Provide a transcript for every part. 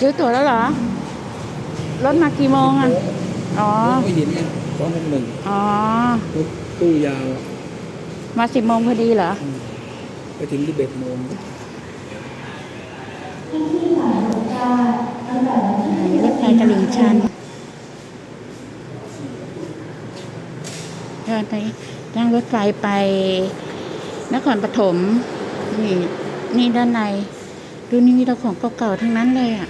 ซื้อตั๋วแล้วเหรอ รถมากี่โมงอะ อ๋อไม่เห็นไงสองหกหนึ่งอ๋อ รถตู้ยาวอะมาสิบโมงพอดีเหรออืมไปถึงที่เบ็ดโมงรถไฟตลิ่งชันเดินไปนั่งรถไฟไป นครปฐมนี่นี่ด้านใน ดูนี่มีแต่ของเก่าๆทั้งนั้นเลยอะ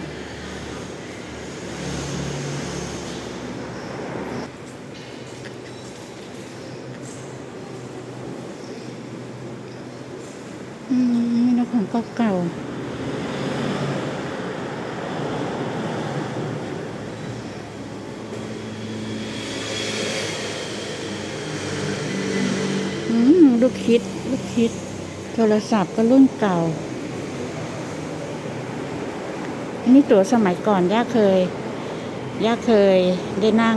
อืมมีแต่ ของเก่าๆอืมลูกคิด ลูกคิด โทรศัพท์ก็รุ่นเก่า อันนี้ตั๋วสมัยก่อน ย่าเคย ย่าเคยได้นั่ง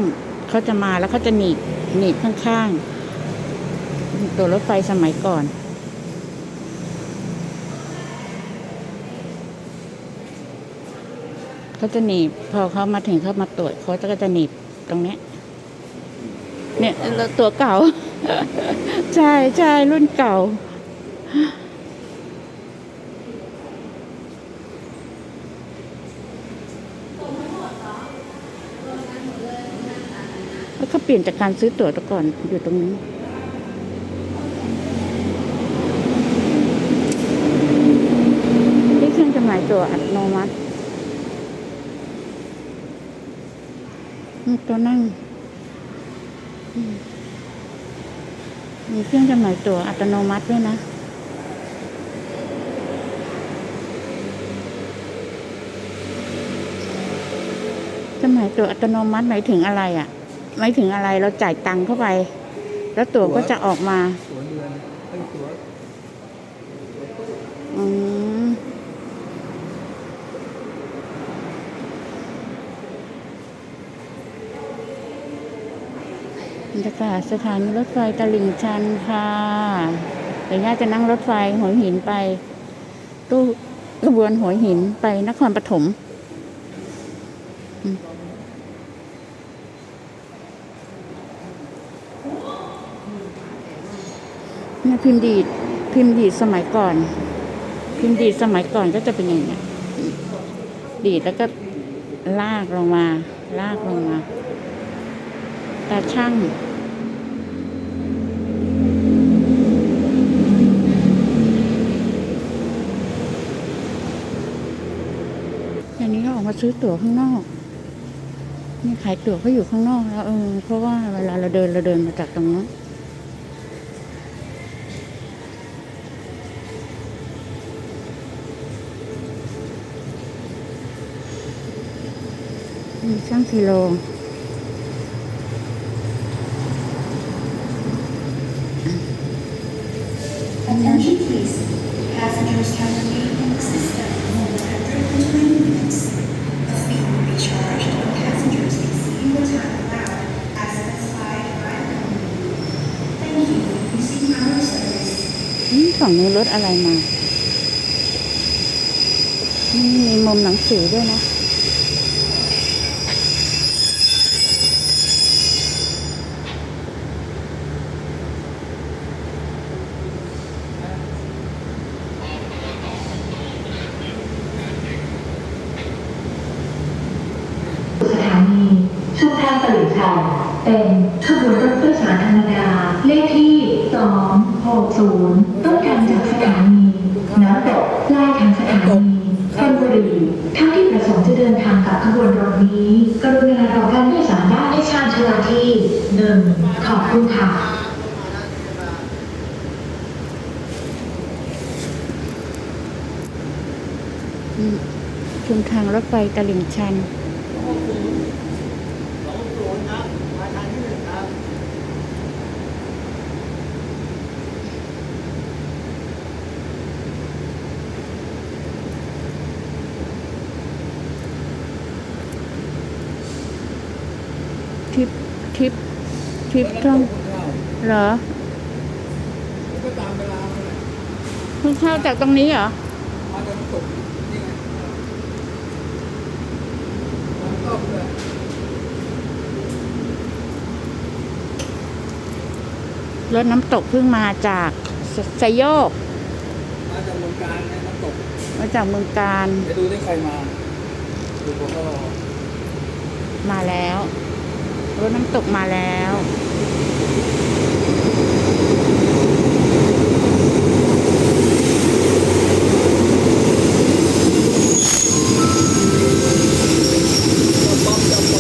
เขาจะมาแล้วเขาจะหนีบหนีบข้างๆ ตั๋วรถไฟสมัยก่อน เขาจะหนีบพอเขามาถึงเขามาตรวจเขาก็จะหนีบตรงเนี้ยเนี่ยแล้วตัวเก่า ใช่ใช่รุ่นเก่า แล้วก็เปลี่ยนจากการซื้อตั๋วแตะก่อนอยู่ตรงนี้นี่เครื่องจำหน่ายตั๋วอัตโนมัติ นี่ตัวนั่ง มีเครื่องจำหน่ายตั๋วอัตโนมัติด้วยนะ จำหน่ายตั๋วอัตโนมัติหมายถึงอะไรอะ่ะ หมายถึงอะไรเราจ่ายตังค์เข้าไป แล้วตั๋วก็จะออกมาตัวเดือนไอ้ตัวอืม บรรยากาศสถานีรถไฟตลิ่งชันค่ะเดี๋ยวย่าจะนั่งรถไฟหัวหินไป ตู้กระบวนหัวหินไปนครปฐมเนี่ยพิมพ์ดีดพิมพ์ดีดสมัยก่อน พิมพ์ดีดสมัยก่อนก็จะเป็นอย่างเนี้ยดีดแล้วก็ลากลงมา ลากลงมา ตาช่างอันนี้เราออกมาซื้อตั๋วข้างนอก นี่ขายตั๋วเขาอยู่ข้างนอกแล้วเออเพราะว่าเวลาเราเดินเราเดินมาจากตรงนั้นช่างกิโล ฝั่งนี้รถอะไรมามีมุมหนังสือด้วยนะ สถานีชุมทางตลิ่งชันเป็นขบวนรถโดยสาธรรมดา 260 ต้นทางจากสถานีน้ำตกปลายทางสถานีธนบุรีท่านที่ประสงค์จะเดินทางกับขบวนรถนี้ กรุณารอการโดยสารได้ในชานชลาที่หนึ่งขอบคุณค่ะอืมชุมทางรถไฟตลิ่งชัน คลิปช่องเหรอคุณเข้าจากตรงนี้เหรอรถน้ำตกเพิ่งมาจากไซโยก มาจากเมืองการน้ำตก มาจากเมืองการจะดูได้ใครมา ดูพวกเรามาแล้ว รถน้ำตกมาแล้ว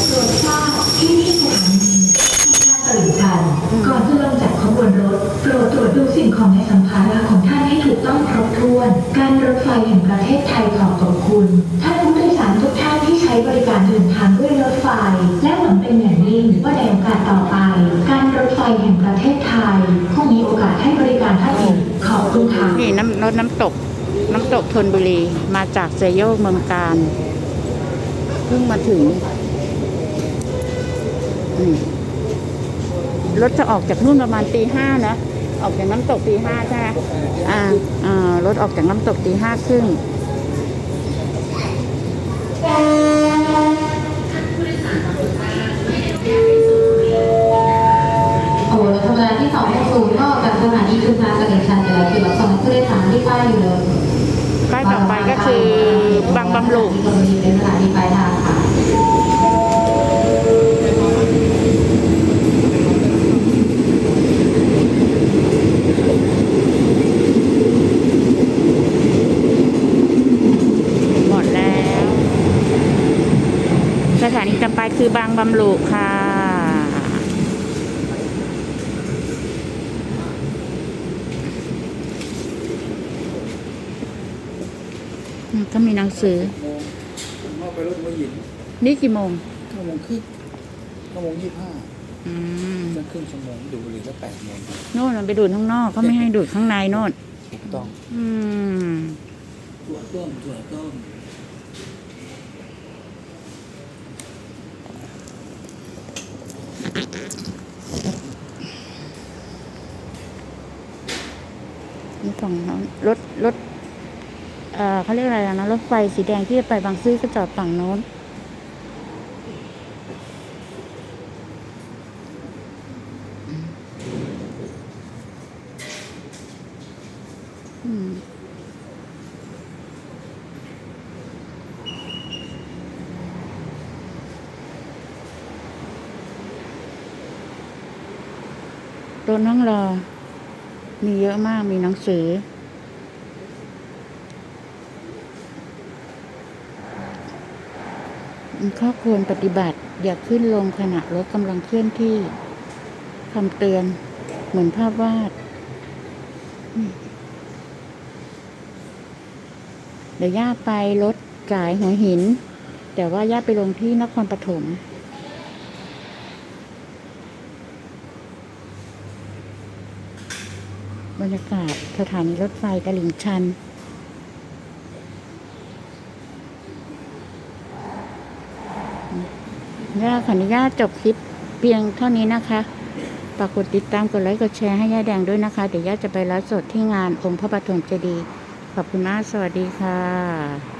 โปรดทราบที่นี่สถานีตลิ่งชันก่อนจะลงจากขบวนรถโปรดตรวจดูสิ่งของในสัมภาระของท่านให้ถูกต้องครบถ้วน การรถไฟแห่งประเทศไทยขอขอบคุณท่านผู้โดยสารทุกท่านที่ใช้บริการเดินทางด้วยรถไฟและหวังเป็นอย่างยิ่ง ว่าในโอกาสต่อไป การรถไฟแห่งประเทศไทยคงมีโอกาสให้บริการท่านอีกขอบคุณค่ะนี่น้ำรถน้ำตก น้ำตกธนบุรีมาจากไซโยกเมืองการเพิ่งมาถึงรถจะออกจากนู่นประมาณตีห้านะออกจากน้ำตกตีห้าใช่ไหมอ่าอ่ารถออกจากน้ำตกตีห้าครึ่ง อบางบำรุงชลบุรีเป็นสถานีปลายทางค่ะหมดแล้ว สถานีต่อไปคือบางบำรุค่ะ ก็มีหนังสือ ไปรถหัวหินนี่กี่โมงเก้าโมงครึ่งเก้าโมงยี่สิบห้าอืมจะครึ่งชั่วโมงดูบุหรี่ก็แปดโมงโน่นมันไปดูดข้างนอกเขาไม่ให้ดูดข้างในโน่นถูกต้องอืมตัวต้มตัวต้มนี่ฝั่งโน้นรถรถ เขาเรียกอะไรนะรถไฟสีแดงที่จะไปบางซื่อก็จอดฝั่งโน้นอืมรถนั่งรอ มีเยอะมากมีหนังสือ ข้อควรปฏิบัติ อย่าขึ้นลงขณะรถกำลังเคลื่อนที่คำเตือนเหมือนภาพวาดเดี๋ยวย่าไปรถสายหัวหิน แต่ว่าย่าไปลงที่นครปฐมบรรยากาศสถานีรถไฟตลิ่งชัน ย่าขออนุญาตจบคลิปเพียงเท่านี้นะคะฝากกดติดตามกดไลค์กดแชร์ให้ย่าแดงด้วยนะคะ เดี๋ยวย่าจะไปไลฟ์สดที่งานองค์พระปฐมเจดีย์ขอบคุณมากสวัสดีค่ะ